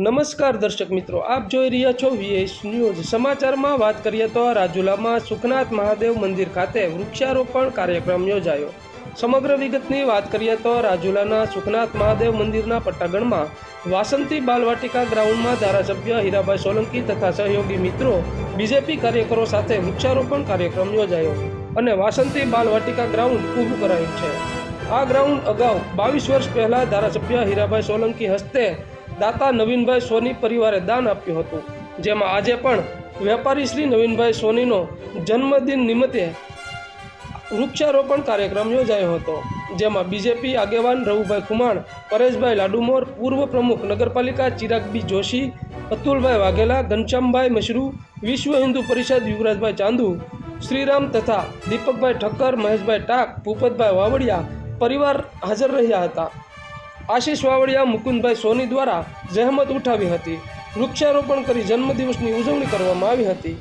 નમસ્કાર દર્શક મિત્રો, આપ જોઈ રહ્યા છો વીએસ ન્યૂઝ સમાચારમાં વાત કરીએ તો રાજુલામાં સુખનાથ મહાદેવ મંદિર ખાતે વૃક્ષારોપણ કાર્યક્રમ યોજાયો. સમગ્ર વિગતની વાત કરીએ તો રાજુલાના સુખનાથ મહાદેવ મંદિરના પટ્ટાગણમાં વાસંતી બાલવાટિકા ગ્રાઉન્ડમાં ધારાસભ્ય હીરાભાઈ સોલંકી તથા સહયોગી મિત્રો, બીજેપી કાર્યકરો સાથે વૃક્ષારોપણ કાર્યક્રમ યોજાયો અને વાસંતી બાલવાટિકા ગ્રાઉન્ડ ઊભું કરાયું છે. આ ગ્રાઉન્ડ અગાઉ બાવીસ વર્ષ પહેલાં ધારાસભ્ય હીરાભાઈ સોલંકી હસ્તે દાતા નવીનભાઈ સોની પરિવારે દાન આપ્યું હતું. જેમાં આજે પણ વેપારી શ્રી નવીનભાઈ સોનીનો જન્મદિન નિમિત્તે વૃક્ષારોપણ કાર્યક્રમ યોજાયો હતો. જેમાં બીજેપી આગેવાન રઘુભાઈ ખુમાણ, પરેશભાઈ લાડુમોર, પૂર્વ પ્રમુખ નગરપાલિકા ચિરાગબી જોશી, અતુલભાઈ વાઘેલા, ઘનશ્યામભાઈ મશરૂ, વિશ્વ હિન્દુ પરિષદ યુવરાજભાઈ ચાંદુ, શ્રીરામ તથા દીપકભાઈ ઠક્કર, મહેશભાઈ ટાક, ભૂપતભાઈ વાવડિયા પરિવાર હાજર રહ્યા હતા. આશીષ વાવડિયા, મુકુંદભાઈ સોની દ્વારા જહેમત ઉઠાવી હતી. વૃક્ષારોપણ કરી જન્મદિવસની ઉજવણી કરવામાં આવી હતી.